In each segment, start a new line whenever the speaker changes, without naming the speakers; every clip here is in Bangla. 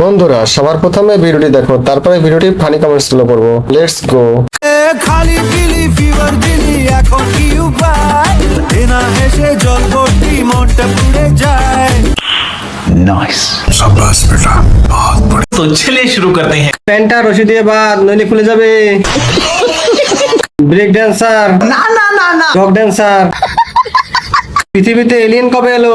বন্ধুরা সবার প্রথমে ভিডিওটি দেখো তারপরে ভিডিওটি ফানি কমেন্টসগুলো করব লেটস গো
খালি ফিভার দিলি এখন কি উপায়? বিনা হেসে জল মনটা পুড়ে যায়।
নাইস সাবাস বেটা বহুত বড়।
তো চলে শুরু করতে রশি দিয়ে বাদ নইলে খুলে যাবে। ব্রেক ড্যান্সার
না না না না।
রক পৃথিবীতে এলিয়েন কবে এলো?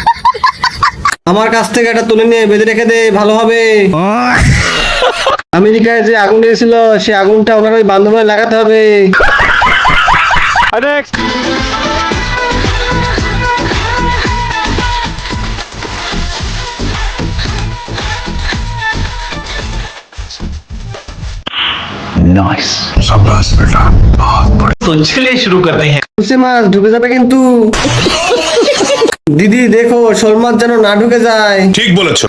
আমার কাছ থেকে এটা তুলে নিয়ে বেঁধে রেখে দে ভালো হবে আমেরিকায় যে আগুন দিয়েছিল সে আগুনটা ওনার ওই বান্ধবনে লাগাতে হবে
तो चलिए शुरू करते हैं
পুষে মাছ ঢুকে যাবে কিন্তু দিদি দেখো শোল মাছ যেন না ঢুকে যায়।
ঠিক বলেছ।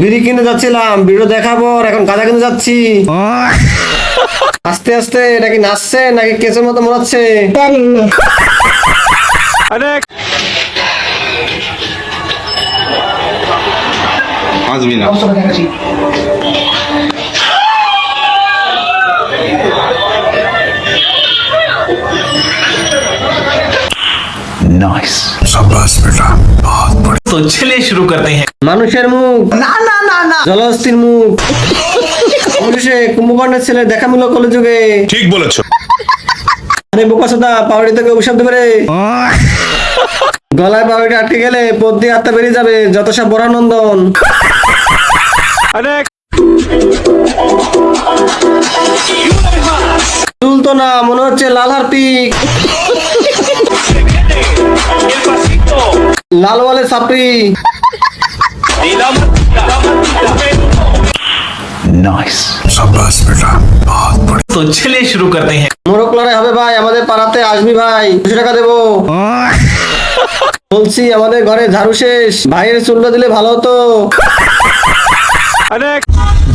বিড়ি কিনে যাচ্ছিলাম ভিডিও দেখাবো এখন গাঁজা কিনে যাচ্ছি। আস্তে আস্তে নাকি নাচছে নাকি কেসের মতো মরাচ্ছে?
আসবি না
तो चलिए शुरू करते हैं
মানুষের মুখ
না না না না
জলহস্তির মুখ অবশেষে কুম্ভকর্ণের ছেলে দেখা মিলো কলে যুগে
ঠিক বলেছো
আরে বোকা সোদা পাউডি থেকে অভিশাপ দেবে রে গলায় পাউডি আটকে গেলে পদ দিয়ে আত্মা বেরিয়ে যাবে যত সব বরানন্দন চুল তো না মনে হচ্ছে লাল লাল বলে
নাইস তো চলে শুরু করতে
হ্যাঁ মোরক হবে ভাই আমাদের পাড়াতে আসবি ভাই। দুশো টাকা দেবো। বলছি আমাদের ঘরে ঝাড়ু শেষ। ভাইয়ের চুলটা দিলে ভালো হতো।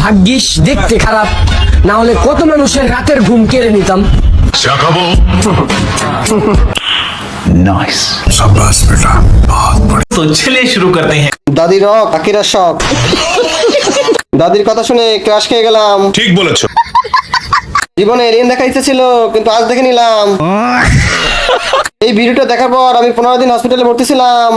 ভাগ্যিস দেখতে খারাপ। না হলে কত মানুষের রাতের ঘুম কেড়ে নিতাম।
तो चलिए शुरू करते हैं
দাদি রক আকিরা শখ দাদির কথা শুনে ক্রাশ খেয়ে গেলাম
ঠিক বলেছো
জীবনে এলিয়েন দেখা ইচ্ছে ছিল কিন্তু আজ দেখে নিলাম এই ভিডিওটা দেখার পর আমি পনেরো দিন হসপিটালে ভর্তি ছিলাম